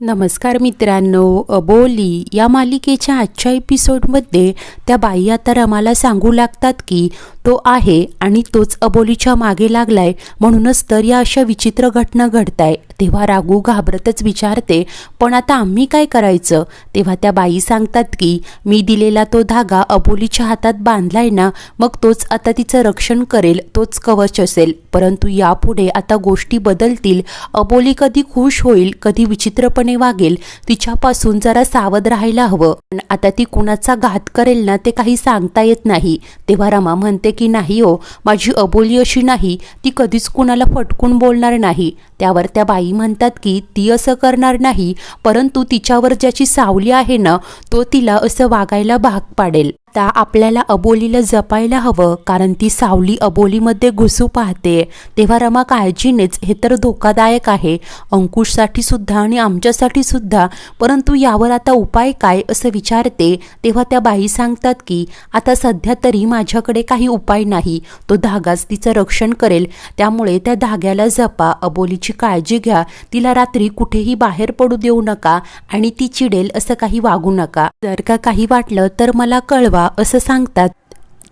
नमस्कार मित्रांनो अबोली या मालिकेच्या आजच्या एपिसोडमध्ये त्या बाई आता रमाला सांगू लागतात की तो आहे आणि तोच अबोलीच्या मागे लागलाय म्हणूनच तर या अशा विचित्र घटना घडताय. तेव्हा रागू घाबरतच विचारते पण आता आम्ही काय करायचं? तेव्हा त्या बाई सांगतात की मी दिलेला तो धागा अबोलीच्या हातात बांधलाय ना मग तोच आता तिचं रक्षण करेल तोच कवच असेल. परंतु यापुढे आता गोष्टी बदलतील. अबोली कधी खुश होईल कधी विचित्रपणे वागेल तिच्यापासून जरा सावध राहायला हवं. पण आता ती कुणाचा घात करेल ना ते काही सांगता येत नाही. तेव्हा रमा म्हणते की नाही हो माझी अबोली अशी नाही ती कधीच कुणाला फटकून बोलणार नाही. त्यावर त्या बाई म्हणतात की ती असं करणार नाही परंतु तिच्यावर ज्याची सावली आहे ना तो तिला असं वागायला भाग पाडेल. आता आपल्याला अबोलीला जपायला हवं कारण ती सावली अबोलीमध्ये घुसू पाहते. तेव्हा रमा काळजीनेच हे तर धोकादायक आहे. अंकुशसाठी सुद्धा आणि आमच्यासाठी सुद्धा परंतु यावर आता उपाय काय असं विचारते तेव्हा त्या बाई सांगतात की आता सध्या तरी माझ्याकडे काही उपाय नाही. तो धागाच तिचं रक्षण करेल. त्यामुळे त्या धाग्याला जपा. अबोलीची काळजी घ्या. तिला रात्री कुठेही बाहेर पडू देऊ नका आणि ती चिडेल असं काही वागू नका. जर का काही वाटलं तर मला कळवा. असं सांगतात.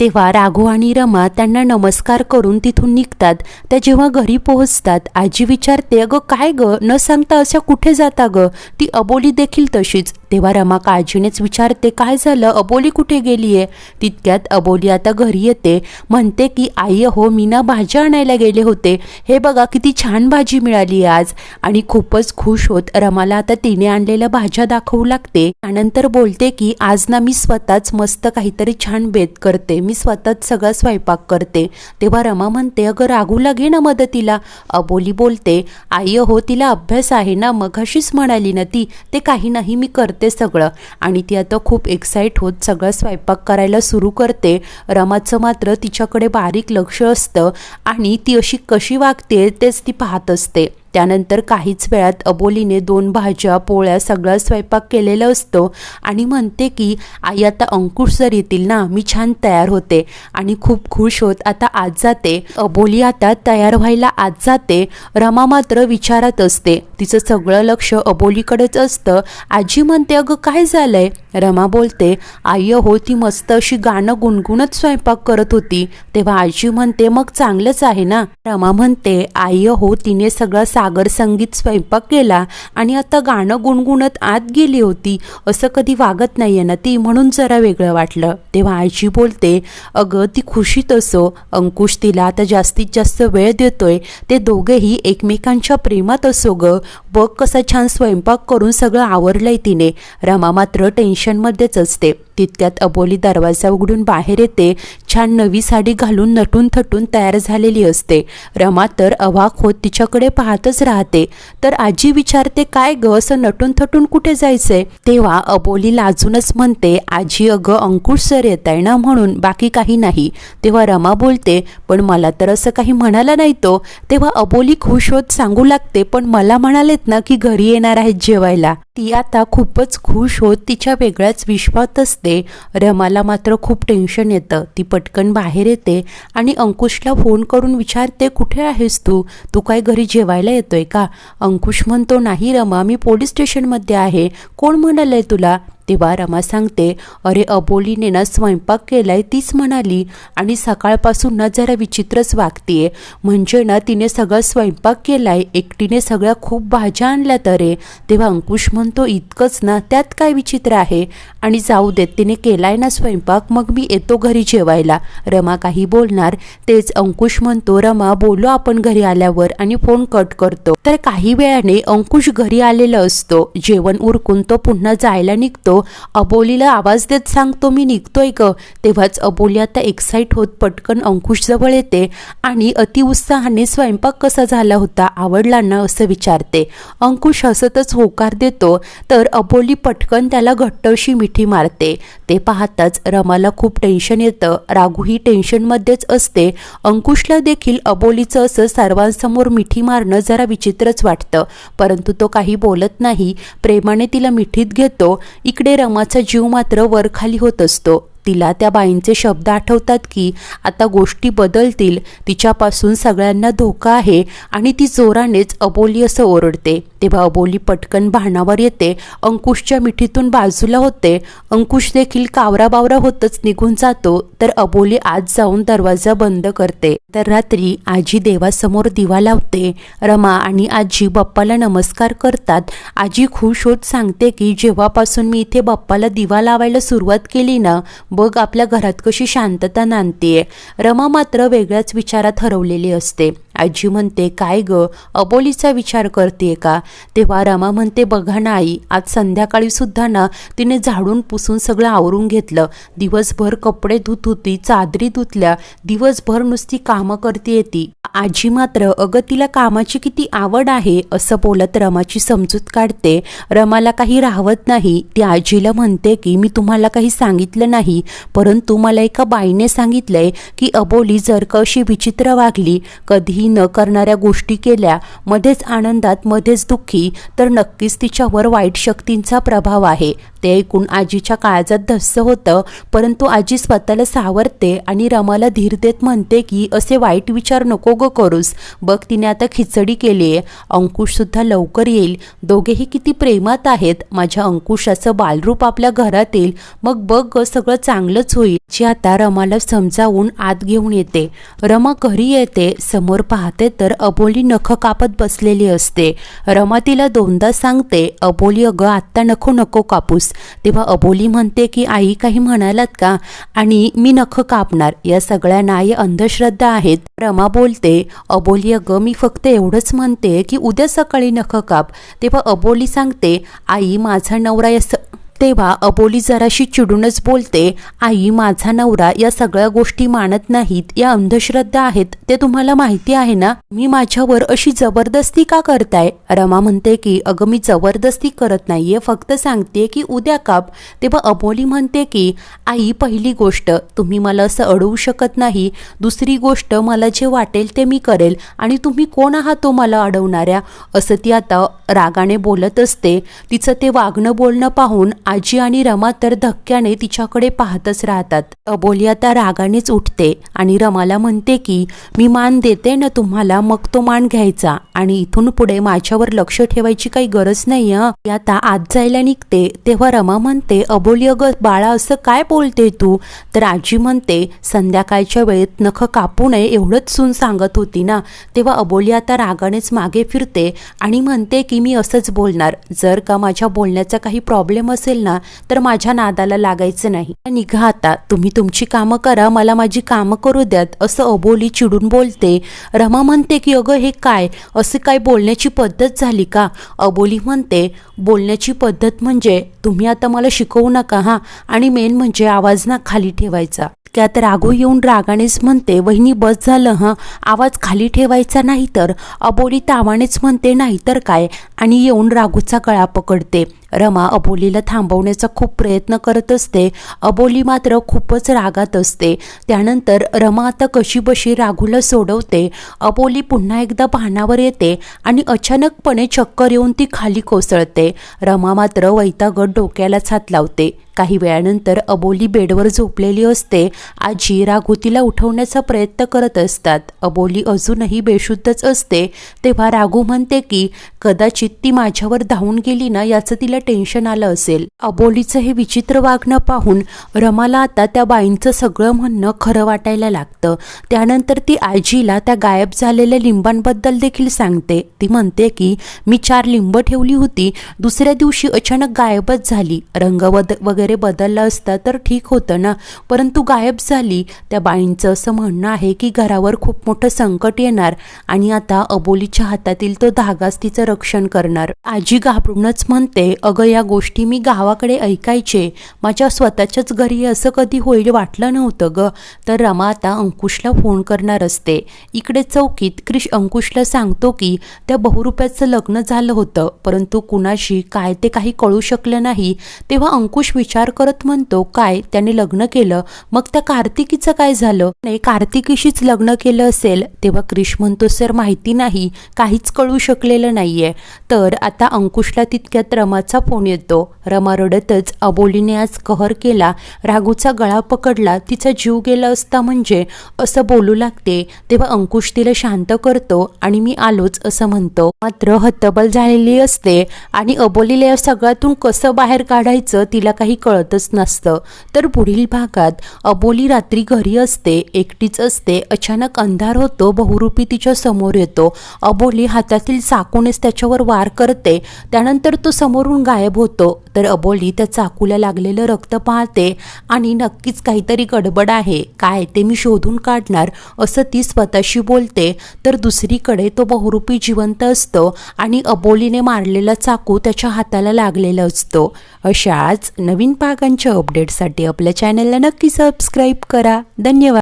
तेव्हा राघू आणि रमा त्यांना नमस्कार करून तिथून निघतात. त्या जेव्हा घरी पोहोचतात आजी विचारते अगं काय ग? न सांगता अशा कुठे जाता ग? ती अबोली देखील तशीच. तेव्हा रमा काळजीनेच विचारते काय झालं? अबोली कुठे गेलीये? तितक्यात अबोली आता घरी येते. म्हणते की आई हो मी ना भाज्या आणायला गेले होते. हे बघा किती छान भाजी मिळाली आज. आणि खूपच खुश होत रमाला आता तिने आणलेल्या भाज्या दाखवू लागते. त्यानंतर बोलते की आज ना मी स्वतःच मस्त काहीतरी छान बेत करते. मी स्वतःच सगळा स्वयंपाक करते. तेव्हा रमा म्हणते अगं राघूला घे ना मदतीला. अबोली बोलते आई हो तिला अभ्यास आहे ना मग अशीच म्हणाली ना ती ते काही नाही मी करते सगळं. आणि ती आता खूप एक्साईट होत सगळं स्वयंपाक करायला सुरू करते. रमाचं मात्र तिच्याकडे बारीक लक्ष असतं आणि ती अशी कशी वागते तेच ती पाहत असते. त्यानंतर काहीच वेळात अबोलीने दोन भाज्या पोळ्या सगळा स्वयंपाक केलेला असतो आणि म्हणते की आई आता अंकुश जर येतील ना मी छान तयार होते आणि खूप खुश होत आता आज जाते. अबोली आता तयार व्हायला आज जाते रमा मात्र विचारात असते. तिचं सगळं लक्ष अबोलीकडेच असतं. आजी म्हणते अगं काय झालंय? रमा बोलते आई हो ती मस्त अशी गाणं गुणगुणत स्वयंपाक करत होती. तेव्हा आजी म्हणते मग चांगलंच आहे ना? रमा म्हणते आई हो तिने सगळं सागर संगीत स्वयंपाक केला आणि आता गाणं गुणगुणत आत गेली होती असं कधी वागत नाही आहे ना ती म्हणून जरा वेगळं वाटलं. तेव्हा आजी बोलते अगं ती खुशीत असो अंकुश तिला आता जास्तीत जास्त वेळ देतोय ते दोघेही एकमेकांच्या प्रेमात असो ग बघ कसा छान स्वयंपाक करून सगळं आवरलंय तिने. रमा मात्र टेन्शनमध्येच असते. तितक्यात अबोली दरवाजा उघडून बाहेर येते छान नवी साडी घालून नटून थटून तयार झालेली असते. रमा तर अवाक होत तिच्याकडे पाहतच राहते. तर आजी विचारते काय ग असं नटून थटून कुठे जायचंय? तेव्हा अबोली लाजूनच म्हणते आजी अगं अंकुश सर येत आहे ना म्हणून बाकी काही नाही. तेव्हा रमा बोलते पण मला तर असं काही म्हणाला नाही तो. तेव्हा अबोली खुश होत सांगू लागते पण मला म्हणालेत ना की घरी येणार आहेत जेवायला. ती आता खूपच खुश होत तिच्या वेगळ्याच विश्वात असते. रमाला मात्र खूप टेन्शन येतं. ती पटकन बाहेर येते आणि अंकुशला फोन करून विचारते कुठे आहेस तू? तू काय घरी जेवायला येतोय का? अंकुश म्हणतो नाही रमा मी पोलीस स्टेशनमध्ये आहे. कोण म्हणालंय तुला? तेव्हा रमा सांगते अरे अबोलीने ना स्वयंपाक केलाय तीच म्हणाली. आणि सकाळपासून ना जरा विचित्रच वागतीये. म्हणजे ना तिने सगळं स्वयंपाक केलाय एकटीने सगळ्या खूप भाज्या आणल्या तरे. तेव्हा अंकुश म्हणतो इतकंच ना त्यात काय विचित्र आहे? आणि जाऊ देत तिने केलाय ना स्वयंपाक मग मी येतो घरी जेवायला. रमा काही बोलणार. तेच अंकुश म्हणतो रमा बोलू आपण घरी आल्यावर आणि फोन कट करतो. तर काही वेळाने अंकुश घरी आलेला असतो. जेवण उरकून तो पुन्हा जायला निघतो. अबोलीला आवाज देत सांगतो मी निघतोय ग. तेव्हाच अबोली आता एक्साईट होत पटकन अंकुश जवळ येते आणि अतिउत्साहाने स्वयंपाक कसा झाला होता आवडला ना असं विचारते. अंकुश हसतच होकार देतो तर अबोली पटकन त्याला घट्ट अशी मिठी मारते. ते पाहताच रमाला खूप टेन्शन येतं. राघूही टेन्शनमध्येच असते. अंकुशला देखील अबोलीचं असं सर्वांसमोर मिठी मारणं जरा विचित्रच वाटतं. परंतु तो काही बोलत नाही. प्रेमाने तिला मिठीत घेतो. इकडे रमाचा जीव मात्र वरखाली होत असतो. तिला त्या बाईंचे शब्द आठवतात की आता गोष्टी बदलतील तिच्यापासून सगळ्यांना धोका आहे आणि ती जोरानेच अबोली असं ओरडते. तेव्हा अबोली पटकन भानावर येते. अंकुशच्या मिठीतून बाजूला होते. अंकुश देखील कावरा बावरा होतच निघून जातो. तर अबोली आज जाऊन दरवाजा बंद करते. तर रात्री आजी देवासमोर दिवा लावते. रमा आणि आजी बाप्पाला नमस्कार करतात. आजी खुश होत सांगते की जेव्हापासून मी इथे बाप्पाला दिवा लावायला सुरुवात केली ना बघ आपल्या घरात कशी शांतता नांदतीये. रमा मात्र वेगळ्याच विचारात हरवलेली असते. आजी म्हणते काय ग? अबोलीचा विचार करते का? तेव्हा रमा म्हणते बघा ना आई आज संध्याकाळी सुद्धा ना तिने झाडून पुसून सगळं आवरून घेतलं. दिवसभर कपडे धुत होती चादरी धुतल्या दिवसभर नुसती कामं करते ती. आजी मात्र अगं तिला कामाची किती आवड आहे असं बोलत रमाची समजूत काढते. रमाला काही राहवत नाही. ती आजीला म्हणते की मी तुम्हाला काही सांगितलं नाही परंतु मला एका बाईने सांगितलंय की अबोली जर का अशी विचित्र वागली कधीही न करणाऱ्या गोष्टी केल्या मध्येच आनंदात मध्येच दुःखी तर नक्कीच तिच्यावर वाईट शक्तींचा प्रभाव आहे. ते ऐकून आजीच्या काळजात धस्स होतं परंतु आजी स्वतःला सावरते आणि रमाला धीर देत म्हणते की असे वाईट विचार नको नको करूस. बघ तिने आता खिचडी केली आहे अंकुशसुद्धा लवकर येईल. दोघेही किती प्रेमात आहेत. माझ्या अंकुशाचं बालरूप आपल्या घरात येईल. मग बघ ग सगळं चांगलंच होईल. जी आता रमाला समजावून आत घेऊन येते. रमा घरी येते. समोर पाहते तर अबोली नख कापत बसलेली असते. रमा तिला दोनदा सांगते अबोली अगं आत्ता नको नको कापूस. तेव्हा अबोली म्हणते की आई काही म्हणालात का? आणि मी नख कापणार. या सगळ्या नाही अंधश्रद्धा आहेत. रमा बोलते अबोली अगं मी फक्त एवढंच म्हणते की उद्या सकाळी नख काप. तेव्हा अबोली सांगते आई माझा नवरा असं तेव्हा अबोली जराशी चिडूनच बोलते आई माझा नवरा या सगळ्या गोष्टी मानत नाहीत. या अंधश्रद्धा आहेत. ते तुम्हाला माहिती आहे ना? मी माझ्यावर अशी जबरदस्ती का करताय? रमा म्हणते की अगं मी जबरदस्ती करत नाहीये. फक्त सांगते की उद्या काप. तेव्हा अबोली म्हणते की आई पहिली गोष्ट तुम्ही मला असं अडवू शकत नाही. दुसरी गोष्ट मला जे वाटेल ते मी करेल. आणि तुम्ही कोण आहात तो मला अडवणाऱ्या? असं ती आता रागाने बोलत असते. तिचं ते वागणं बोलणं पाहून आजी आणि रमा तर धक्क्याने तिच्याकडे पाहतच राहतात. अबोली आता रागानेच उठते आणि रमाला म्हणते की मी मान देते ना तुम्हाला मग तो मान घ्यायचा. आणि इथून पुढे माझ्यावर लक्ष ठेवायची काही गरज नाही हं. आता आत जायला निघते. तेव्हा रमा म्हणते अबोली अगं बाळा असं काय बोलते तू? तर आजी म्हणते संध्याकाळच्या वेळेत नख कापू नये एवढंच सून सांगत होती ना. तेव्हा अबोली आता रागानेच मागे फिरते आणि म्हणते की मी असंच बोलणार. जर का माझ्या बोलण्याचा काही प्रॉब्लेम असेल ना तर माझ्या नादाला लागायचं नाही. निघा आता तुम्ही तुमची कामं करा मला माझी कामं करू द्यात असं अबोली चिडून बोलते. रमा म्हणते की अगं हे काय? असं काय बोलण्याची पद्धत झाली का? अबोली म्हणते बोलण्याची पद्धत म्हणजे तुम्ही आता मला शिकवू नका हां? आणि मेन म्हणजे आवाज ना खाली ठेवायचा. त्यात राघू येऊन रागानेच म्हणते वहिनी बस झालं हं? आवाज खाली ठेवायचा नाही तर? अबोली तावानेच म्हणते नाही तर काय? आणि येऊन राघूचा गळा पकडते. रमा अबोलीला थांबवण्याचा खूप प्रयत्न करत असते. अबोली मात्र खूपच रागात असते. त्यानंतर रमा आता कशी बशी राघूला सोडवते? अबोली पुन्हा एकदा भानावर येते आणि अचानकपणे चक्कर येऊन ती खाली कोसळते. रमा मात्र वैतागत डोक्यालाच हात लावते. काही वेळानंतर अबोली बेडवर झोपलेली असते. आजी राघू तिला उठवण्याचा प्रयत्न करत असतात. अबोली अजूनही बेशुद्धच असते. तेव्हा राघू म्हणते की कदाचित ती माझ्यावर धावून गेली ना याचं तिला टेन्शन आलं असेल. अबोलीचं हे विचित्र वागणं पाहून रमाला आता त्या बाईंचं सगळं म्हणणं खरं वाटायला लागतं. त्यानंतर ती आजीला त्या गायब झालेल्या लिंबांबद्दल देखील सांगते. ती म्हणते की मी चार लिंब ठेवली होती. दुसऱ्या दिवशी अचानक गायबच झाली. रंग बद वगैरे बदलला असता तर ठीक होतं ना. परंतु गायब झाली. त्या बाईंचं असं म्हणणं आहे की घरावर खूप मोठं संकट येणार आणि आता अबोलीच्या हातातील तो धागाच तिचं रक्षण करणार. आजी घाबरूनच म्हणते अगं या गोष्टी मी गावाकडे ऐकायचे. माझ्या स्वतःच्याच घरी असं कधी होईल वाटलं नव्हतं ग. तर रमा आता अंकुशला फोन करणार असते. इकडे चौकीत क्रिश अंकुशला सांगतो की त्या बहुरुप्याचं लग्न झालं होतं. परंतु कुणाशी काय ते काही कळू शकलं नाही. तेव्हा अंकुश विचार करत म्हणतो काय? त्याने लग्न केलं? मग त्या कार्तिकीचं काय झालं? नाही कार्तिकीशीच लग्न केलं असेल? तेव्हा क्रिश म्हणतो सर माहिती नाही. काहीच कळू शकलेलं नाहीये. तर आता अंकुशला तितक्यात रमाचं राघूचा फोन येतो. रमा रडतच अबोलीने आज कहर केला. राघूचा गळा पकडला. तिचा जीव गेला असता म्हणजे असं बोलू लागते. तेव्हा अंकुश तिला शांत करतो आणि मी आलोच असं म्हणतो. मात्र हत्तबल झालेली असते आणि अबोलीला या सगळ्यातून कसं बाहेर काढायचं तिला काही कळतच नसतं. तर पुढील भागात अबोली रात्री घरी असते एकटीच असते अचानक अंधार होतो बहुरूपी तिच्या समोर येतो. अबोली हातातील चाकूनच त्याच्यावर वार करते. त्यानंतर तो समोरून गायब होतो. तर अबोली त्या चाकूला लागलेलं रक्त पाहते आणि नक्कीच काहीतरी गडबड आहे. काय ते मी शोधून काढणार असं ती स्वतःशी बोलते. तर दुसरीकडे तो बहुरूपी जिवंत असतो आणि अबोलीने मारलेला चाकू त्याच्या हाताला लागलेला असतो. अशाच नवीन पागांच्या अपडेटसाठी आपल्या चॅनलला नक्की सबस्क्राईब करा. धन्यवाद.